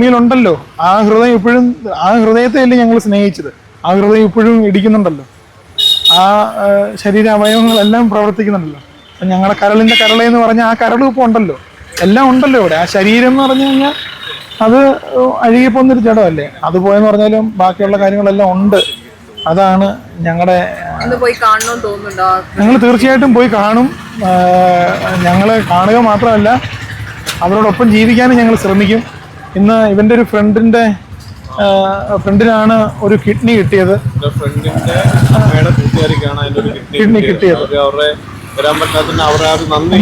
ഭൂമിയിലുണ്ടല്ലോ ആ ഹൃദയം ഇപ്പോഴും ആ ഹൃദയത്തെയല്ലേ ഞങ്ങൾ സ്നേഹിച്ചത്. ആ ഹൃദയം ഇപ്പോഴും ഇടിക്കുന്നുണ്ടല്ലോ. ആ ശരീര അവയവങ്ങളെല്ലാം പ്രവർത്തിക്കുന്നുണ്ടല്ലോ. അപ്പൊ ഞങ്ങളുടെ കരളിന്റെ കരളെ എന്ന് പറഞ്ഞാൽ ആ കരളും ഇപ്പോൾ ഉണ്ടല്ലോ. എല്ലാം ഉണ്ടല്ലോ ഇവിടെ. ആ ശരീരം എന്ന് പറഞ്ഞു കഴിഞ്ഞാൽ അത് അഴുകിപ്പോന്നൊരു ജഡമല്ലേ? അത് പോയെന്ന് പറഞ്ഞാലും ബാക്കിയുള്ള കാര്യങ്ങളെല്ലാം ഉണ്ട്. അതാണ് ഞങ്ങളുടെ ഞങ്ങൾ തീർച്ചയായിട്ടും പോയി കാണും. ഞങ്ങൾ കാണുക മാത്രമല്ല അവരോടൊപ്പം ജീവിക്കാനും ഞങ്ങൾ ശ്രമിക്കും. ഇന്ന് ഇവന്റെ ഒരു ഫ്രണ്ടിന്റെ ഫ്രണ്ടിനാണ് ഒരു കിഡ്നി കിട്ടിയത്. കിഡ്നി കിട്ടിയത്.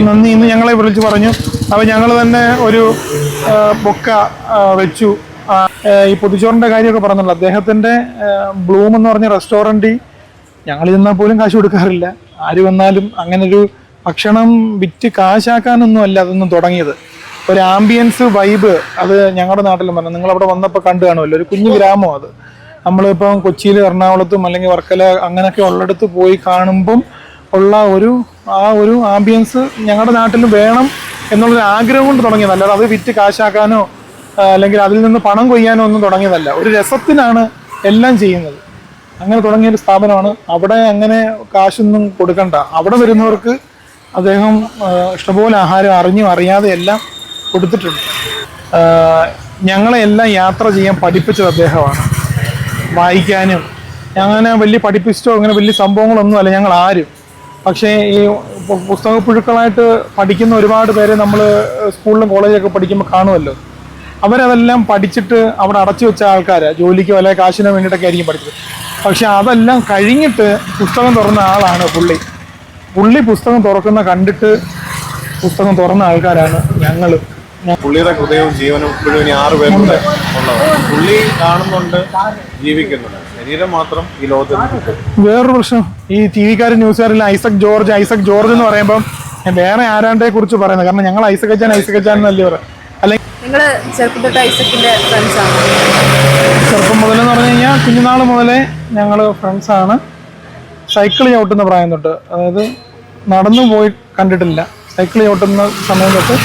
നന്ദി. ഇന്ന് ഞങ്ങളെ വിളിച്ചു പറഞ്ഞു. അപ്പൊ ഞങ്ങൾ തന്നെ ഒരു പൊക്ക ബൊക്ക വെച്ചു. ഈ പൊതിച്ചോറിന്റെ കാര്യമൊക്കെ പറഞ്ഞല്ലോ. അദ്ദേഹത്തിന്റെ ബ്ലൂം എന്ന് പറഞ്ഞ റെസ്റ്റോറന്റിൽ ഞങ്ങൾ ചെന്നാൽ പോലും കാശ് കൊടുക്കാറില്ല. ആര് വന്നാലും അങ്ങനൊരു ഭക്ഷണം വിറ്റ് കാശാക്കാനൊന്നും അല്ല അതൊന്നും തുടങ്ങിയത്. ഒരു ആംബിയൻസ് വൈബ് അത് ഞങ്ങളുടെ നാട്ടിലും പറഞ്ഞു നിങ്ങൾ അവിടെ വന്നപ്പോൾ കണ്ടു കാണുമല്ലോ. ഒരു കുഞ്ഞു ഗ്രാമം അത്. നമ്മളിപ്പം കൊച്ചിയിൽ എറണാകുളത്തും അല്ലെങ്കിൽ വർക്കല അങ്ങനെയൊക്കെ ഉള്ളിടത്ത് പോയി കാണുമ്പം ഉള്ള ഒരു ആ ഒരു ആംബിയൻസ് ഞങ്ങളുടെ നാട്ടിൽ വേണം എന്നുള്ളൊരു ആഗ്രഹം കൊണ്ട് തുടങ്ങിയത് അല്ലാതെ അത് വിറ്റ് കാശാക്കാനോ അല്ലെങ്കിൽ അതിൽ നിന്ന് പണം കൊയ്യാനോ ഒന്നും തുടങ്ങിയതല്ല. ഒരു രസത്തിനാണ് എല്ലാം ചെയ്യുന്നത്. അങ്ങനെ തുടങ്ങിയ ഒരു സ്ഥാപനമാണ്. അവിടെ അങ്ങനെ കാശൊന്നും കൊടുക്കണ്ട. അവിടെ വരുന്നവർക്ക് അദ്ദേഹം ഇഷ്ടംപോലെ ആഹാരം അറിഞ്ഞും അറിയാതെ എല്ലാം കൊടുത്തിട്ടുണ്ട്. ഞങ്ങളെ എല്ലാം യാത്ര ചെയ്യാൻ പഠിപ്പിച്ചത് അദ്ദേഹമാണ്. വായിക്കാനും അങ്ങനെ വലിയ പഠിപ്പിച്ചോ അങ്ങനെ വലിയ സംഭവങ്ങളൊന്നും അല്ല ഞങ്ങൾ ആരും. പക്ഷേ ഈ പുസ്തക പുഴുക്കളായിട്ട് പഠിക്കുന്ന ഒരുപാട് പേരെ നമ്മൾ സ്കൂളിലും കോളേജിലൊക്കെ പഠിക്കുമ്പോൾ കാണുമല്ലോ. അവരതെല്ലാം പഠിച്ചിട്ട് അവിടെ അടച്ചു വെച്ച ആൾക്കാരാണ് ജോലിക്കോ അല്ലെങ്കിൽ കാശിനോ വേണ്ടിയിട്ടൊക്കെ ആയിരിക്കും പഠിച്ചത്. പക്ഷെ അതെല്ലാം കഴിഞ്ഞിട്ട് പുസ്തകം തുറന്ന ആളാണ് പുള്ളി. പുള്ളി പുസ്തകം തുറക്കുന്ന കണ്ടിട്ട് പുസ്തകം തുറന്ന ആൾക്കാരാണ് ഞങ്ങൾ പുള്ളിയുടെ ഹൃദയവും ജീവനും ഇപ്പോഴും ഇനി ആറ് പേരുടെ ഉള്ളതാണ്. പുള്ളി കാണുന്നുണ്ട് ജീവിക്കുന്നുണ്ട്. ശരീരം മാത്രം ഈ ലോകത്ത് വേറൊരു പ്രശ്നം. ഈ ടി വിക്കാർ ന്യൂസുകാരിൽ ഐസക് ജോർജ് ഐസക് ജോർജ് എന്ന് പറയുമ്പോൾ വേറെ ആരാണ്ടെ കുറിച്ച് പറയുന്നത്. കാരണം ഞങ്ങൾ ഐസക് അച്ഛൻ ഐസക് അച്ഛൻ എന്നല്ലേ പറയാം അല്ലെങ്കിൽ ചെറുപ്പം തൊട്ട് ഐസക്കിന്റെ ഫ്രണ്ട്സ് ആണ്? ചെറുപ്പം മുതലെന്ന് പറഞ്ഞു കഴിഞ്ഞാൽ കുഞ്ഞുനാൾ മുതലേ ഞങ്ങൾ ആണ്. സൈക്കിൾ ചവിട്ടുന്ന പ്രായം തൊട്ട്. അതായത് നടന്നു പോയി കണ്ടിട്ടില്ല. സൈക്കിൾ ചവിട്ടുന്ന സമയം തൊട്ട്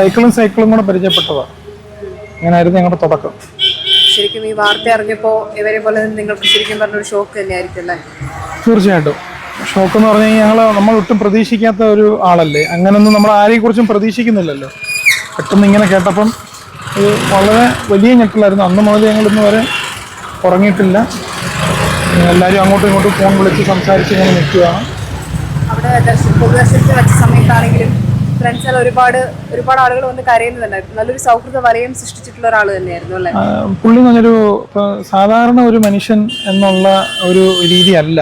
സൈക്കിളും സൈക്കിളും കൂടെ പരിചയപ്പെട്ടതാണ് അങ്ങനെയായിരുന്നു ഞങ്ങളുടെ തുടക്കം. ശരിക്കും ഈ വാർത്ത അറിഞ്ഞപ്പോ ഇവരെ പോലെ നിങ്ങൾക്ക് ശരിക്കും പറഞ്ഞൊരു ഷോക്ക് തന്നെയായിരിക്കും അല്ലേ? തീർച്ചയായിട്ടും. ഷോക്ക് എന്ന് പറഞ്ഞു കഴിഞ്ഞാൽ ഞങ്ങൾ നമ്മൾ ഒട്ടും പ്രതീക്ഷിക്കാത്ത ഒരു ആളല്ലേ. അങ്ങനൊന്നും നമ്മൾ ആരെയും കുറിച്ചും പ്രതീക്ഷിക്കുന്നില്ലല്ലോ. പെട്ടെന്ന് ഇങ്ങനെ കേട്ടപ്പം ഇത് വളരെ വലിയ ഞെട്ടലായിരുന്നു. അന്ന് മുതൽ ഞങ്ങൾ ഇന്ന് വരെ ഉറങ്ങിയിട്ടില്ല. എല്ലാവരും അങ്ങോട്ടും ഇങ്ങോട്ടും ഫോൺ വിളിച്ച് സംസാരിച്ച് ഇങ്ങനെ നിൽക്കുകയാണ്. അവിടെ ദർശന പൊതുദർശനത്തിൽ വെച്ച സമയത്താണെങ്കിലും ഫ്രണ്ട്സിൽ ഒരുപാട് ഒരുപാട് ആളുകൾ വന്ന് കരയുന്നുണ്ടായിരുന്നു നല്ലൊരു സൗഹൃദ വലയം സൃഷ്ടിച്ചിട്ടുള്ള ഒരാൾ തന്നെയായിരുന്നു അല്ലേ? പുള്ളി സാധാരണ ഒരു മനുഷ്യൻ എന്നുള്ള ഒരു രീതിയല്ല.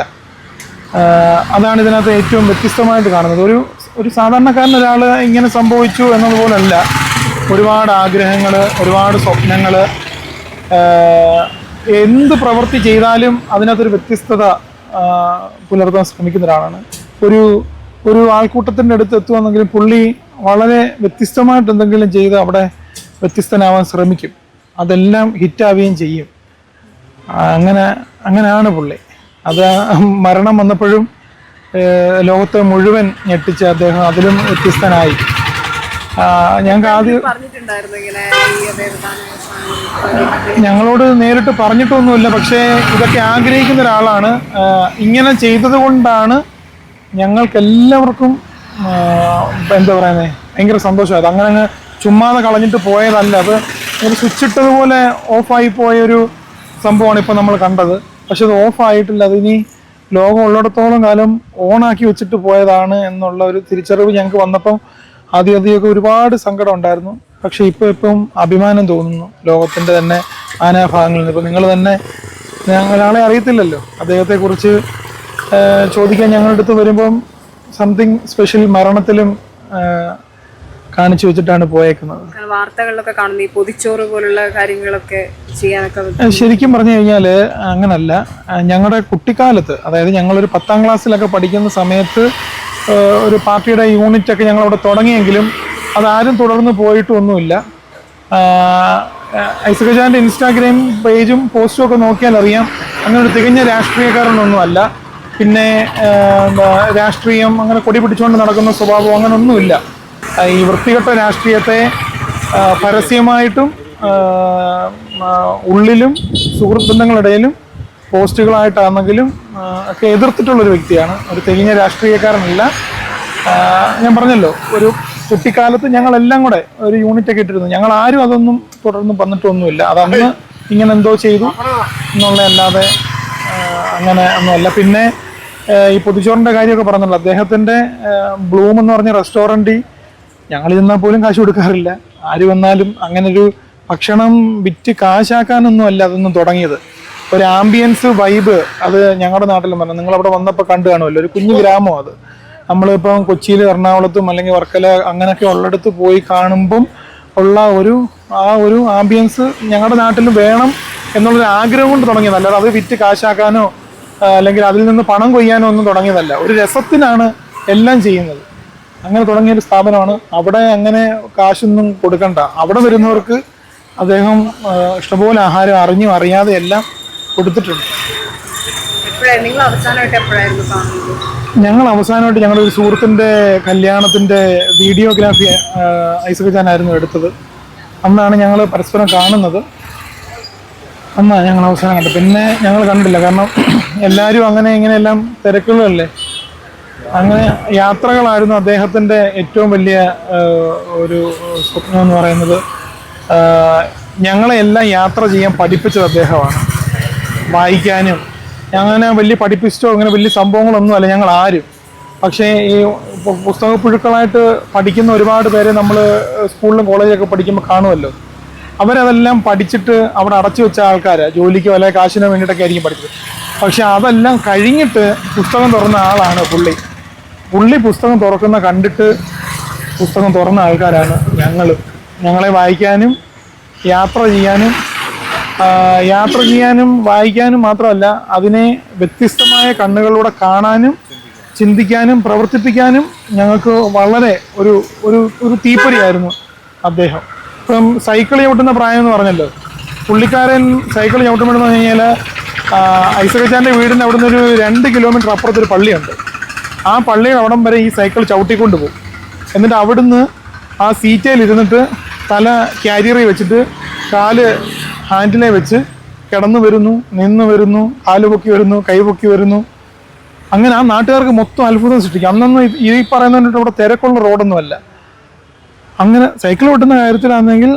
അതാണ് ഇതിനകത്ത് ഏറ്റവും വ്യത്യസ്തമായിട്ട് കാണുന്നത്. ഒരു ഒരു സാധാരണക്കാരൻ ഒരാൾ ഇങ്ങനെ സംഭവിച്ചു എന്നതുപോലല്ല. ഒരുപാട് ആഗ്രഹങ്ങൾ ഒരുപാട് സ്വപ്നങ്ങൾ എന്ത് പ്രവൃത്തി ചെയ്താലും അതിനകത്തൊരു വ്യത്യസ്തത പുലർത്താൻ ശ്രമിക്കുന്ന ഒരാളാണ്. ഒരു ഒരു ആൾക്കൂട്ടത്തിന്റെ അടുത്ത് എത്തുവാണെങ്കിലും പുള്ളി വളരെ വ്യത്യസ്തമായിട്ട് എന്തെങ്കിലും ചെയ്ത് അവിടെ വ്യത്യസ്തനാവാൻ ശ്രമിക്കും. അതെല്ലാം ഹിറ്റാവുകയും ചെയ്യും. അങ്ങനെ അങ്ങനെയാണ് പുള്ളി. അത് മരണം വന്നപ്പോഴും ലോകത്തെ മുഴുവൻ ഞെട്ടിച്ച് അദ്ദേഹം അതിലും വ്യത്യസ്തനായി. ഞങ്ങൾക്ക് ആദ്യം ഞങ്ങളോട് നേരിട്ട് പറഞ്ഞിട്ടൊന്നുമില്ല. പക്ഷേ ഇതൊക്കെ ആഗ്രഹിക്കുന്ന ഒരാളാണ്. ഇങ്ങനെ ചെയ്തത് കൊണ്ടാണ് ഞങ്ങൾക്കെല്ലാവർക്കും എന്താ പറയുന്നത് ഭയങ്കര സന്തോഷമായത് അങ്ങനെ അങ്ങ് ചുമ്മാതെ കളഞ്ഞിട്ട് പോയതല്ല. അത് ഒരു സ്വിച്ച് ഇട്ടതുപോലെ ഓഫായി പോയൊരു സംഭവമാണ് ഇപ്പോൾ നമ്മൾ കണ്ടത്. പക്ഷെ അത് ഓഫായിട്ടില്ല. അതിനി ലോകം ഉള്ളിടത്തോളം കാലം ഓണാക്കി വെച്ചിട്ട് പോയതാണ് എന്നുള്ള ഒരു തിരിച്ചറിവ് ഞങ്ങൾക്ക് വന്നപ്പം ആദ്യം ആദ്യമൊക്കെ ഒരുപാട് സങ്കടം ഉണ്ടായിരുന്നു. പക്ഷെ ഇപ്പോൾ ഇപ്പം അഭിമാനം തോന്നുന്നു ലോകത്തിന്റെ തന്നെ ആനാഭാഗങ്ങളിൽ നിന്ന്. ഇപ്പം നിങ്ങൾ തന്നെ ഞങ്ങളാളെ അറിയത്തില്ലല്ലോ. അദ്ദേഹത്തെക്കുറിച്ച് ചോദിക്കാൻ ഞങ്ങളുടെ അടുത്ത് വരുമ്പം സംതിങ് സ്പെഷ്യൽ മരണത്തിലും കാണിച്ചു വെച്ചിട്ടാണ് പോയേക്കുന്നത്. വാർത്തകളിലൊക്കെ കാണുന്ന ഈ പൊതിച്ചോറ് പോലുള്ള കാര്യങ്ങളൊക്കെ ചെയ്യാനൊക്കെ ശരിക്കും പറഞ്ഞു കഴിഞ്ഞാൽ അങ്ങനല്ല. ഞങ്ങളുടെ കുട്ടിക്കാലത്ത് അതായത് ഞങ്ങളൊരു പത്താം ക്ലാസ്സിലൊക്കെ പഠിക്കുന്ന സമയത്ത് ഒരു പാർട്ടിയുടെ യൂണിറ്റ് ഒക്കെ ഞങ്ങൾ അവിടെ തുടങ്ങിയെങ്കിലും അതാരും തുടർന്ന് പോയിട്ടൊന്നുമില്ല. ഐസകജാന്റെ ഇൻസ്റ്റാഗ്രാം പേജും പോസ്റ്റും ഒക്കെ നോക്കിയാൽ അറിയാം അങ്ങനെ ഒരു തികഞ്ഞ രാഷ്ട്രീയക്കാരനൊന്നും അല്ല പിന്നെ എന്താ രാഷ്ട്രീയം അങ്ങനെ കൊടി പിടിച്ചുകൊണ്ട് നടക്കുന്ന സ്വഭാവം അങ്ങനൊന്നുമില്ല. ഈ വൃത്തികെട്ട രാഷ്ട്രീയത്തെ പരസ്യമായിട്ടും ഉള്ളിലും സുഹൃത്ത് ബന്ധങ്ങളിടയിലും പോസ്റ്റുകളായിട്ടാണെങ്കിലും ഒക്കെ എതിർത്തിട്ടുള്ളൊരു വ്യക്തിയാണ്. ഒരു തെളിഞ്ഞ രാഷ്ട്രീയക്കാരനല്ല. ഞാൻ പറഞ്ഞല്ലോ ഒരു കുട്ടിക്കാലത്ത് ഞങ്ങളെല്ലാം കൂടെ ഒരു യൂണിറ്റ് ഒക്കെ ഇട്ടിരുന്നു. ഞങ്ങൾ ആരും അതൊന്നും തുടർന്ന് വന്നിട്ടൊന്നുമില്ല അതന്ന് ഇങ്ങനെ എന്തോ ചെയ്തു എന്നുള്ളതല്ലാതെ അങ്ങനെ ഒന്നുമല്ല. പിന്നെ ഈ പൊതിച്ചോറിന്റെ കാര്യമൊക്കെ പറഞ്ഞല്ലോ. അദ്ദേഹത്തിന്റെ ബ്ലൂം എന്ന് പറഞ്ഞ റെസ്റ്റോറന്റിൽ ഞങ്ങൾ ചെന്നാൽ പോലും കാശ് കൊടുക്കാറില്ല. ആര് വന്നാലും അങ്ങനൊരു ഭക്ഷണം വിറ്റ് കാശാക്കാനൊന്നും അല്ല അതൊന്നും തുടങ്ങിയത്. ഒരു ആംബിയൻസ് വൈബ് അത് ഞങ്ങളുടെ നാട്ടിലും പറഞ്ഞു നിങ്ങൾ അവിടെ വന്നപ്പോൾ കണ്ടു കാണുമല്ലോ. ഒരു കുഞ്ഞു ഗ്രാമം അത്. നമ്മളിപ്പം കൊച്ചിയിൽ എറണാകുളത്തും അല്ലെങ്കിൽ വർക്കല അങ്ങനെയൊക്കെ ഉള്ളിടത്ത് പോയി കാണുമ്പം ഉള്ള ഒരു ആ ഒരു ആംബിയൻസ് ഞങ്ങളുടെ നാട്ടിൽ വേണം എന്നുള്ളൊരു ആഗ്രഹം കൊണ്ട് തുടങ്ങിയത് അല്ലാതെ അത് വിറ്റ് കാശാക്കാനോ അല്ലെങ്കിൽ അതിൽ നിന്ന് പണം കൊയ്യാനോ ഒന്നും തുടങ്ങിയതല്ല. ഒരു രസത്തിനാണ് എല്ലാം ചെയ്യുന്നത്. അങ്ങനെ തുടങ്ങിയ ഒരു സ്ഥാപനമാണ്. അവിടെ അങ്ങനെ കാശൊന്നും കൊടുക്കണ്ട. അവിടെ വരുന്നവർക്ക് അദ്ദേഹം ഇഷ്ടംപോലെ ആഹാരം അറിഞ്ഞും അറിയാതെ എല്ലാം കൊടുത്തിട്ടുണ്ട്. ഞങ്ങൾ അവസാനമായിട്ട് ഞങ്ങളുടെ ഒരു സുഹൃത്തിന്റെ കല്യാണത്തിന്റെ വീഡിയോഗ്രാഫി ഐസക് ആയിരുന്നു എടുത്തത്. അന്നാണ് ഞങ്ങൾ പരസ്പരം കാണുന്നത്. അന്നാണ് ഞങ്ങൾ അവസാനം കണ്ടു പിന്നെ ഞങ്ങൾ കണ്ടില്ല കാരണം എല്ലാവരും അങ്ങനെ ഇങ്ങനെയെല്ലാം തിരക്കുകളല്ലേ അങ്ങനെ യാത്രകളായിരുന്നു അദ്ദേഹത്തിന്റെ ഏറ്റവും വലിയ ഒരു സ്വപ്നം എന്ന് പറയുന്നത്. ഞങ്ങളെല്ലാം യാത്ര ചെയ്യാൻ പഠിപ്പിച്ചത് അദ്ദേഹമാണ്. വായിക്കാനും അങ്ങനെ വലിയ പഠിപ്പിച്ചോ അങ്ങനെ വലിയ സംഭവങ്ങളൊന്നും അല്ല ഞങ്ങൾ ആരും. പക്ഷേ ഈ പുസ്തക പുഴുക്കളായിട്ട് പഠിക്കുന്ന ഒരുപാട് പേരെ നമ്മൾ സ്കൂളിലും കോളേജിലൊക്കെ പഠിക്കുമ്പോൾ കാണുമല്ലോ. അവരതെല്ലാം പഠിച്ചിട്ട് അവിടെ അടച്ചു വെച്ച ആൾക്കാർ ജോലിക്കോ വല്ല കാശിനോ വേണ്ടിയിട്ടൊക്കെ ആയിരിക്കും പഠിച്ചത്. പക്ഷെ അതെല്ലാം കഴിഞ്ഞിട്ട് പുസ്തകം തുറന്ന ആളാണ് പുള്ളി. പുള്ളി പുസ്തകം തുറക്കുന്ന കണ്ടിട്ട് പുസ്തകം തുറന്ന ആൾക്കാരാണ് ഞങ്ങൾ ഞങ്ങളെ വായിക്കാനും യാത്ര ചെയ്യാനും യാത്ര ചെയ്യാനും വായിക്കാനും മാത്രമല്ല അതിനെ വ്യത്യസ്തമായ കണ്ണുകളിലൂടെ കാണാനും ചിന്തിക്കാനും പ്രവർത്തിപ്പിക്കാനും ഞങ്ങൾക്ക് വളരെ ഒരു ഒരു ഒരു തീപ്പൊരിയായിരുന്നു അദ്ദേഹം. ഇപ്പം സൈക്കിൾ ചവിട്ടുന്ന പ്രായം എന്ന് പറഞ്ഞല്ലോ. പുള്ളിക്കാരൻ സൈക്കിൾ ചവിട്ടുമ്പോഴെന്ന് പറഞ്ഞു കഴിഞ്ഞാൽ ഐസകച്ചാന്റെ വീടിന്റെ അവിടുന്ന് ഒരു രണ്ട് കിലോമീറ്റർ അപ്പുറത്തൊരു പള്ളിയുണ്ട്. ആ പള്ളിയുടെ അവിടം വരെ ഈ സൈക്കിൾ ചവിട്ടിക്കൊണ്ട് പോകും. എന്നിട്ട് അവിടുന്ന് ആ സീറ്റയിൽ ഇരുന്നിട്ട് തല ക്യാരിയറിൽ വെച്ചിട്ട് കാൽ ഹാൻഡിലെ വെച്ച് കിടന്നു വരുന്നു നിന്ന് വരുന്നു കാൽ പൊക്കി വരുന്നു കൈ പൊക്കി വരുന്നു. അങ്ങനെ ആ നാട്ടുകാർക്ക് മൊത്തം അത്ഭുതം സൃഷ്ടിക്കും. അന്നൊന്നും ഈ പറയുന്നതിട്ട് ഇവിടെ തിരക്കുള്ള റോഡൊന്നുമല്ല. അങ്ങനെ സൈക്കിൾ ഓട്ടുന്ന കാര്യത്തിലാണെങ്കിൽ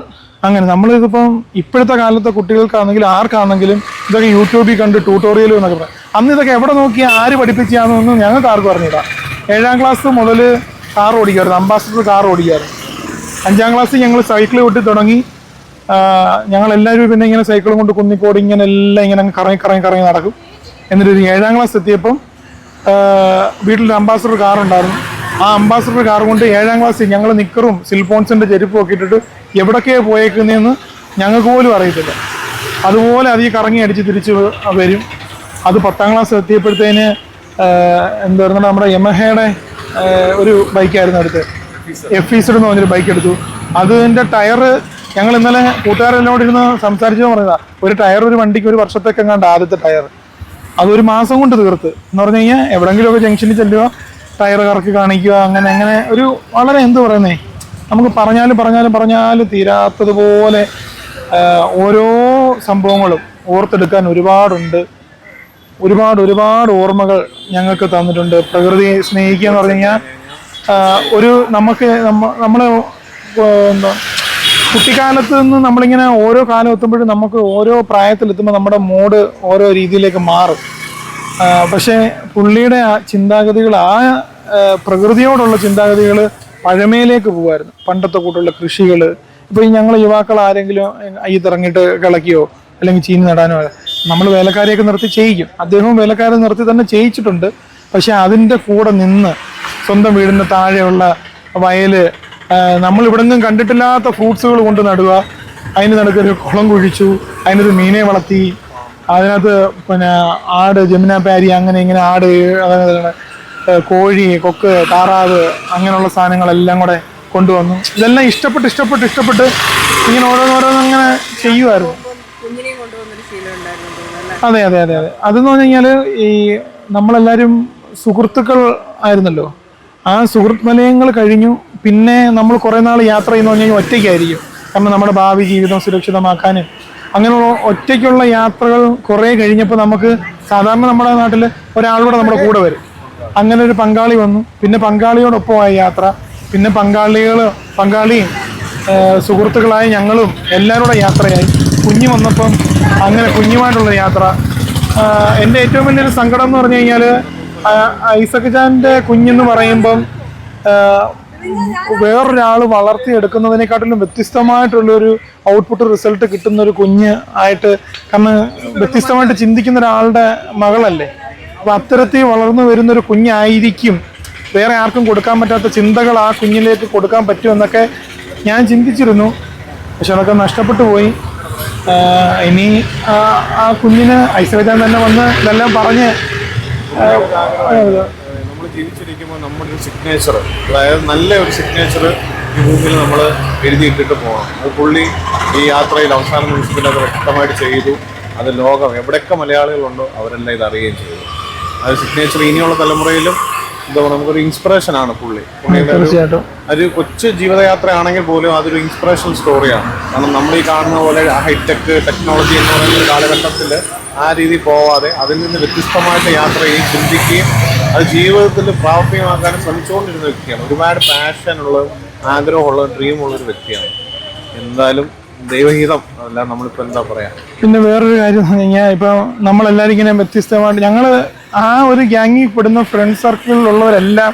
അങ്ങനെ നമ്മളിതിപ്പം ഇപ്പോഴത്തെ കാലത്തെ കുട്ടികൾക്കാണെങ്കിലും ആർക്കാണെങ്കിലും ഇതൊക്കെ യൂട്യൂബിൽ കണ്ട് ട്യൂട്ടോറിയലും എന്നൊക്കെ പറയാം അന്ന് ഇതൊക്കെ എവിടെ നോക്കി ആര് പഠിപ്പിച്ചാന്നൊന്നും ഞങ്ങൾക്ക് ആർക്കും അറിഞ്ഞില്ല ഏഴാം ക്ലാസ് മുതൽ കാർ ഓടിക്കുമായിരുന്നു അംബാസഡർ കാർ ഓടിക്കുമായിരുന്നു. അഞ്ചാം ക്ലാസ് ഞങ്ങൾ സൈക്കിൾ ഓട്ടി തുടങ്ങി. ഞങ്ങൾ എല്ലാവരും പിന്നെ ഇങ്ങനെ സൈക്കിളും കൊണ്ട് കുന്നിക്കോടി ഇങ്ങനെ എല്ലാം ഇങ്ങനെ അങ്ങ് കറങ്ങി കറങ്ങി കറങ്ങി നടക്കും. എന്നിട്ട് ഏഴാം ക്ലാസ് എത്തിയപ്പം വീട്ടിലൊരു അംബാസഡർ കാർ ഉണ്ടായിരുന്നു. ആ അംബാസഡർ കാർ കൊണ്ട് ഏഴാം ക്ലാസ്സിൽ ഞങ്ങൾ നിക്കറും സിൽഫോൺസിന്റെ ചെരുപ്പും ഒക്കെ ഇട്ടിട്ട് എവിടൊക്കെയാണ് പോയേക്കുന്നതെന്ന് ഞങ്ങൾക്ക് പോലും അറിയത്തില്ല. അതുപോലെ അത് ഈ കറങ്ങി അടിച്ച് തിരിച്ച് വരും. അത് പത്താം ക്ലാസ് എത്തിയപ്പോഴത്തേന് എന്താ എന്തായിരുന്നു നമ്മുടെ യമഹയുടെ ഒരു ബൈക്കായിരുന്നു അടുത്ത്. എഫ് ഈസഡ് എന്ന് പറഞ്ഞൊരു ബൈക്ക് എടുത്തു. അതിന്റെ ടയർ ഞങ്ങൾ ഇന്നലെ കൂട്ടുകാരെല്ലാം കൂടി ഇരുന്ന് സംസാരിച്ചു പറഞ്ഞതാ. ഒരു ടയർ ഒരു വണ്ടിക്ക് ഒരു വർഷത്തേക്കെങ്ങാണ്ട് ആദ്യത്തെ ടയർ അതൊരു മാസം കൊണ്ട് തീർത്ത്. എന്ന് പറഞ്ഞു കഴിഞ്ഞാൽ എവിടെങ്കിലുമൊക്കെ ജംഗ്ഷനിൽ ചെല്ലുക ടയർ കറക്കി കാണിക്കുക അങ്ങനെ അങ്ങനെ ഒരു വളരെ എന്ത് പറയുന്നേ നമുക്ക് പറഞ്ഞാലും പറഞ്ഞാലും പറഞ്ഞാലും തീരാത്തതുപോലെ ഓരോ സംഭവങ്ങളും ഓർത്തെടുക്കാൻ ഒരുപാടുണ്ട്. ഒരുപാട് ഒരുപാട് ഓർമ്മകൾ ഞങ്ങൾക്ക് തന്നിട്ടുണ്ട്. പ്രകൃതിയെ സ്നേഹിക്കുക എന്ന് പറഞ്ഞു കഴിഞ്ഞാൽ ഒരു നമുക്ക് നമ്മ നമ്മൾ എന്താ കുട്ടിക്കാലത്ത് നിന്ന് നമ്മളിങ്ങനെ ഓരോ കാലം എത്തുമ്പോഴും നമുക്ക് ഓരോ പ്രായത്തിലെത്തുമ്പോൾ നമ്മുടെ മൂഡ് ഓരോ രീതിയിലേക്ക് മാറും. പക്ഷേ പുള്ളിയുടെ ചിന്താഗതികൾ ആ, പ്രകൃതിയോടുള്ള ചിന്താഗതികൾ പഴമയിലേക്ക് പോകുമായിരുന്നു പണ്ടത്തെ കൂട്ടുള്ള കൃഷികൾ ഇപ്പോൾ ഈ ഞങ്ങൾ യുവാക്കൾ ആരെങ്കിലും അയ്യത്തിറങ്ങിയിട്ട് കിളക്കിയോ അല്ലെങ്കിൽ ചീനി നടാനോ നമ്മൾ വേലക്കാരെയൊക്കെ നിർത്തി ചെയ്യിക്കും. അദ്ദേഹവും വേലക്കാരെ നിർത്തി തന്നെ ചെയ്യിച്ചിട്ടുണ്ട്. പക്ഷെ അതിന്റെ കൂടെ നിന്ന് സ്വന്തം വീടിന്റെ താഴെയുള്ള വയൽ നമ്മൾ ഇവിടെ നിന്നും കണ്ടിട്ടില്ലാത്ത ഫ്രൂട്ട്സുകൾ കൊണ്ട് നടുക അതിന് നടുക്കൊരു കുളം കുഴിച്ചു അതിനൊരു മീനെ വളർത്തി അതിനകത്ത് പിന്നെ ആട് ജമുന പാരി അങ്ങനെ ഇങ്ങനെ ആട് അതാണ് കോഴി കൊക്ക് താറാവ് അങ്ങനെയുള്ള സാധനങ്ങളെല്ലാം കൂടെ കൊണ്ടുവന്നു. ഇതെല്ലാം ഇഷ്ടപ്പെട്ട് ഇഷ്ടപ്പെട്ട് ഇഷ്ടപ്പെട്ട് ഇങ്ങനെ ഓരോന്നോരോന്ന് അങ്ങനെ ചെയ്യുമായിരുന്നു അതെ അതെ അതെ അതെ. അതെന്ന് പറഞ്ഞു കഴിഞ്ഞാൽ ഈ നമ്മളെല്ലാവരും സുഹൃത്തുക്കൾ ആയിരുന്നല്ലോ. ആ സുഹൃത്ത് നിലയങ്ങൾ കഴിഞ്ഞു. പിന്നെ നമ്മൾ കുറേ നാൾ യാത്ര ചെയ്യുന്ന പറഞ്ഞു കഴിഞ്ഞാൽ ഒറ്റയ്ക്കായിരിക്കും. കാരണം നമ്മുടെ ഭാവി ജീവിതം സുരക്ഷിതമാക്കാനും അങ്ങനെയുള്ള ഒറ്റയ്ക്കുള്ള യാത്രകൾ കുറേ കഴിഞ്ഞപ്പോൾ നമുക്ക് സാധാരണ നമ്മുടെ നാട്ടിൽ ഒരാളൂടെ നമ്മുടെ കൂടെ വരും. അങ്ങനെ ഒരു പങ്കാളി വന്നു. പിന്നെ പങ്കാളിയോടൊപ്പമായി യാത്ര. പിന്നെ പങ്കാളികൾ പങ്കാളിയും സുഹൃത്തുക്കളായ ഞങ്ങളും എല്ലാവരുടെ യാത്രയായി. കുഞ്ഞു വന്നപ്പം അങ്ങനെ കുഞ്ഞുമായിട്ടുള്ള യാത്ര. എന്റെ ഏറ്റവും വലിയൊരു സങ്കടം എന്ന് പറഞ്ഞു കഴിഞ്ഞാൽ ഐസക് ജാന്റെ കുഞ്ഞെന്ന് പറയുമ്പം വേറൊരാൾ വളർത്തിയെടുക്കുന്നതിനെക്കാട്ടിലും വ്യത്യസ്തമായിട്ടുള്ളൊരു ഔട്ട്പുട്ട് റിസൾട്ട് കിട്ടുന്ന ഒരു കുഞ്ഞ് ആയിട്ട് കാരണം വ്യത്യസ്തമായിട്ട് ചിന്തിക്കുന്ന ഒരാളുടെ മകളല്ലേ? അപ്പൊ അത്തരത്തിൽ വളർന്നു വരുന്നൊരു കുഞ്ഞായിരിക്കും. വേറെ ആർക്കും കൊടുക്കാൻ പറ്റാത്ത ചിന്തകൾ ആ കുഞ്ഞിലേക്ക് കൊടുക്കാൻ പറ്റുമെന്നൊക്കെ ഞാൻ ചിന്തിച്ചിരുന്നു. പക്ഷെ അതൊക്കെ നഷ്ടപ്പെട്ടു പോയി. ഇനി ആ കുഞ്ഞിന് ഐശ്വര്യ തന്നെ വന്ന് ഇതെല്ലാം പറഞ്ഞ് നമ്മൾ ജീവിച്ചിരിക്കുമ്പോൾ നമ്മുടെ സിഗ്നേച്ചർ അതായത് നല്ല ഒരു സിഗ്നേച്ചർ ഈ ഭൂമിയിൽ നമ്മൾ എഴുതിയിട്ടിട്ട് പോകണം. അത് പുള്ളി ഈ യാത്രയിൽ അവസാന നിമിഷത്തിൽ അത് വ്യക്തമായിട്ട് ചെയ്തു. അത് ലോകം എവിടെയൊക്കെ മലയാളികളുണ്ടോ അവരെല്ലാം ഇത് അറിയുകയും ചെയ്തു. അത് സിഗ്നേച്ചർ ഇനിയുള്ള തലമുറയിലും എന്താ പറയുക നമുക്കൊരു ഇൻസ്പിറേഷൻ ആണ് പുള്ളി. ഒരു തീർച്ചയായിട്ടും. ഒരു കൊച്ചു ജീവിതയാത്ര ആണെങ്കിൽ പോലും അതൊരു ഇൻസ്പിറേഷൻ സ്റ്റോറിയാണ് കാരണം നമ്മൾ ഈ കാണുന്ന പോലെ ഹൈടെക് ടെക്നോളജി എന്ന് പറയുന്ന ഒരു കാലഘട്ടത്തിൽ ആ രീതി പോവാതെ അതിൽ നിന്ന് വ്യത്യസ്തമായിട്ട് യാത്ര ചെയ്യും ചിന്തിക്കുകയും അത് ജീവിതത്തിൽ പ്രാവർത്തികമാക്കാനും ശ്രമിച്ചുകൊണ്ടിരുന്ന വ്യക്തിയാണ്. ഒരുപാട് പാഷനുള്ള ആഗ്രഹമുള്ള ഡ്രീമുള്ള ഒരു വ്യക്തിയാണ്. എന്തായാലും ദൈവഹിതം അല്ല നമ്മളിപ്പോൾ എന്താ പറയാ? പിന്നെ വേറൊരു കാര്യം കഴിഞ്ഞാൽ ഇപ്പൊ നമ്മളെല്ലാവരും ഇങ്ങനെ വ്യത്യസ്തമായിട്ട് ഞങ്ങൾ ആ ഒരു ഗ്യാങ്ങിൽ പെടുന്ന ഫ്രണ്ട് സർക്കിളിലുള്ളവരെല്ലാം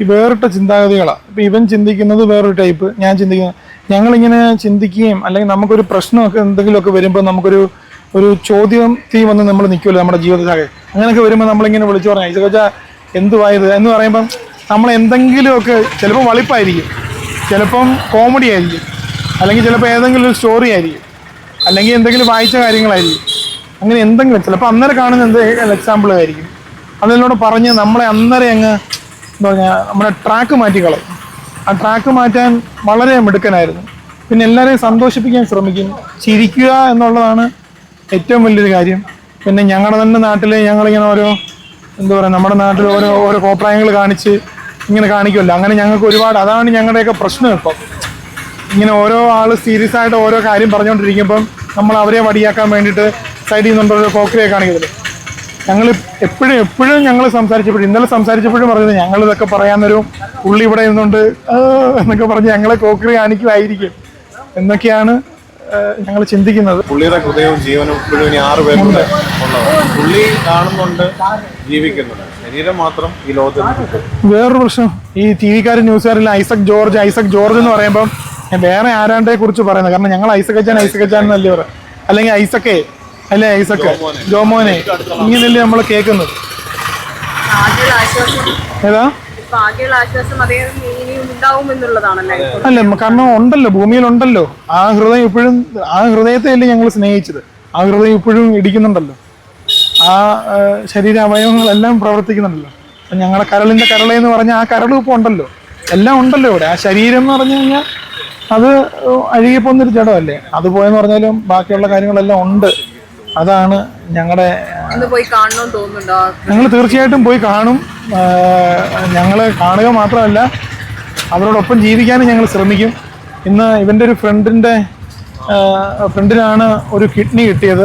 ഈ വേറിട്ട ചിന്താഗതികളാണ് ഇപ്പം ഇവൻ ചിന്തിക്കുന്നത് വേറൊരു ടൈപ്പ് ഞാൻ ചിന്തിക്കുന്നത്. ഞങ്ങളിങ്ങനെ ചിന്തിക്കുകയും അല്ലെങ്കിൽ നമുക്കൊരു പ്രശ്നമൊക്കെ എന്തെങ്കിലുമൊക്കെ വരുമ്പോൾ നമുക്കൊരു ഒരു ചോദ്യം തീ വന്ന് നമ്മൾ നിൽക്കുമല്ലോ നമ്മുടെ ജീവിതശാഖ അങ്ങനെയൊക്കെ വരുമ്പോൾ നമ്മളിങ്ങനെ വിളിച്ചു പറഞ്ഞാൽ ഇത് വെച്ചാൽ എന്തുവായത് എന്ന് പറയുമ്പം നമ്മൾ എന്തെങ്കിലുമൊക്കെ ചിലപ്പോൾ വളിപ്പായിരിക്കും. ചിലപ്പം കോമഡി ആയിരിക്കും അല്ലെങ്കിൽ ചിലപ്പോൾ ഏതെങ്കിലും ഒരു സ്റ്റോറി ആയിരിക്കും. അല്ലെങ്കിൽ എന്തെങ്കിലും വായിച്ച കാര്യങ്ങളായിരിക്കും. അങ്ങനെ എന്തെങ്കിലും ചിലപ്പോൾ അന്നേരം കാണുന്ന എന്തെങ്കിലും എക്സാമ്പിൾ ആയിരിക്കും. അതിനോട് പറഞ്ഞ് നമ്മളെ അന്നേരം അങ്ങ് എന്താ പറഞ്ഞാൽ നമ്മുടെ ട്രാക്ക് മാറ്റിക്കളയും ആ ട്രാക്ക് മാറ്റാൻ വളരെ മിടുക്കനായിരുന്നു. പിന്നെ എല്ലാവരെയും സന്തോഷിപ്പിക്കാൻ ശ്രമിക്കും. ചിരിക്കുക എന്നുള്ളതാണ് ഏറ്റവും വലിയൊരു കാര്യം. പിന്നെ ഞങ്ങളുടെ തന്നെ നാട്ടിൽ ഞങ്ങളിങ്ങനെ ഓരോ എന്താ പറയുക നമ്മുടെ നാട്ടിൽ ഓരോ ഓരോ കോപ്രായങ്ങൾ കാണിച്ച് ഇങ്ങനെ കാണിക്കുമല്ലോ അങ്ങനെ ഞങ്ങൾക്ക് ഒരുപാട് അതാണ് ഞങ്ങളുടെയൊക്കെ പ്രശ്നം ഇപ്പം. ഇങ്ങനെ ഓരോ ആൾ സീരിയസ് ആയിട്ട് ഓരോ കാര്യം പറഞ്ഞുകൊണ്ടിരിക്കുമ്പം നമ്മൾ അവരെ വടിയാക്കാൻ വേണ്ടിയിട്ട് സൈഡിൽ നിന്നുണ്ടൊരു കോക്രിയെ കാണിക്കത്തില്ല? ഞങ്ങൾ എപ്പോഴും എപ്പോഴും ഞങ്ങൾ സംസാരിച്ചപ്പോഴും ഇന്നലെ സംസാരിച്ചപ്പോഴും പറഞ്ഞത് ഞങ്ങൾ ഇതൊക്കെ പറയാനൊരു പുള്ളി ഇവിടെ ഇരുന്നുകൊണ്ട് "ആ" എന്നൊക്കെ പറഞ്ഞ് ഞങ്ങളെ കോക്രി കാണിക്കുമായിരിക്കും. എന്നൊക്കെയാണ് ഞങ്ങൾ ചിന്തിക്കുന്നത്. പുള്ളിയുടെ ഹൃദയവും ജീവനും ഇപ്പോഴും ഇനി ആറ് പേരുണ്ട് പുള്ളി കാണുന്നുണ്ട് ജീവിക്കുന്നുണ്ട്. ശരീരം മാത്രം ഈ ലോകത്തിൽ നിന്ന് വേറൊരു പ്രശ്നം ഈ ടി വിക്കാരൻ ന്യൂസുകാരിൽ ഐസക് ജോർജ് ഐസക് ജോർജ് എന്ന് പറയുമ്പോൾ ഞാൻ വേറെ ആരാണ്ടെ കുറിച്ച് പറയുന്നത്. കാരണം ഞങ്ങൾ ഐസക്കച്ചാൻ ഐസക്കച്ചാൻ എന്നല്ലേ പറയാം അല്ലെങ്കിൽ ഐസക്കേ അല്ലെ ഐസക്ക് ജോമോനെ. ഇങ്ങനെയല്ലേ നമ്മൾ കേൾക്കുന്നത്. ഏതാ? ഇപ്പൊ അല്ല കാരണം ഉണ്ടല്ലോ ഭൂമിയിലുണ്ടല്ലോ. ആ ഹൃദയം ഇപ്പോഴും ആ ഹൃദയത്തെ അല്ലേ ഞങ്ങൾ സ്നേഹിച്ചത്. ആ ഹൃദയം ഇപ്പോഴും ഇടിക്കുന്നുണ്ടല്ലോ. ആ ശരീര അവയവങ്ങളെല്ലാം പ്രവർത്തിക്കുന്നുണ്ടല്ലോ. അപ്പം ഞങ്ങളുടെ കരളിന്റെ കരളെന്ന് പറഞ്ഞാൽ ആ കരളും ഇപ്പോൾ ഉണ്ടല്ലോ. എല്ലാം ഉണ്ടല്ലോ ഇവിടെ. ആ ശരീരം എന്ന് പറഞ്ഞു കഴിഞ്ഞാൽ അത് അഴുകിപ്പോന്നൊരു ജഡമല്ലേ? അത് പോയെന്ന് പറഞ്ഞാലും ബാക്കിയുള്ള കാര്യങ്ങളെല്ലാം ഉണ്ട്. അതാണ് ഞങ്ങളുടെ ഞങ്ങൾ തീർച്ചയായിട്ടും പോയി കാണും. ഞങ്ങൾ കാണുക മാത്രമല്ല അവരോടൊപ്പം ജീവിക്കാനും ഞങ്ങൾ ശ്രമിക്കും. ഇന്ന് ഇവന്റെ ഒരു ഫ്രണ്ടിന്റെ ഫ്രണ്ടിനാണ് ഒരു കിഡ്നി കിട്ടിയത്.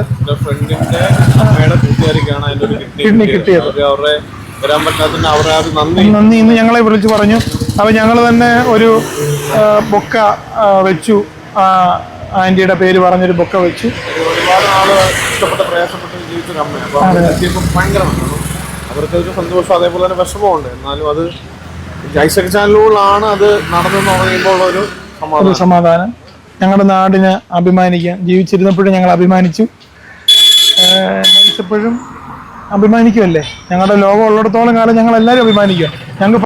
കിഡ്നി കിട്ടിയത്. നന്ദി. ഇന്ന് ഞങ്ങളെ വിളിച്ചു പറഞ്ഞു. അപ്പോൾ ഞങ്ങൾ തന്നെ ഒരു ബൊക്ക വെച്ചു. ആ, ആന്റിയുടെ പേര് പറഞ്ഞൊരു ബൊക്ക വെച്ചു. ഒരുപാട് നാൾ ഇഷ്ടപ്പെട്ട പ്രയാസപ്പെട്ട് ജീവിച്ച കമ്മയാണ് അപ്പൊ അവർക്ക് എത്തിയപ്പോൾ ഭയങ്കര അവർക്ക് ഒരു സന്തോഷം അതേപോലെ തന്നെ വിഷമമുണ്ട്. എന്നാലും അത് ജൈസക് ചാനലുകളാണ് അത് നടന്നെന്ന് പറയുമ്പോൾ ഒരു സമാധാനം. ഒരു സമാധാനം. ഞങ്ങളുടെ നാടിനെ അഭിമാനിക്കാം ജീവിച്ചിരുന്നപ്പോഴും ഞങ്ങൾ അഭിമാനിച്ചു. മരിച്ചപ്പോഴും അഭിമാനിക്കുമല്ലേ ഞങ്ങളുടെ ലോകം ഉള്ളിടത്തോളം കാലം ഞങ്ങൾ എല്ലാവരും അഭിമാനിക്കുക ഞങ്ങൾക്ക്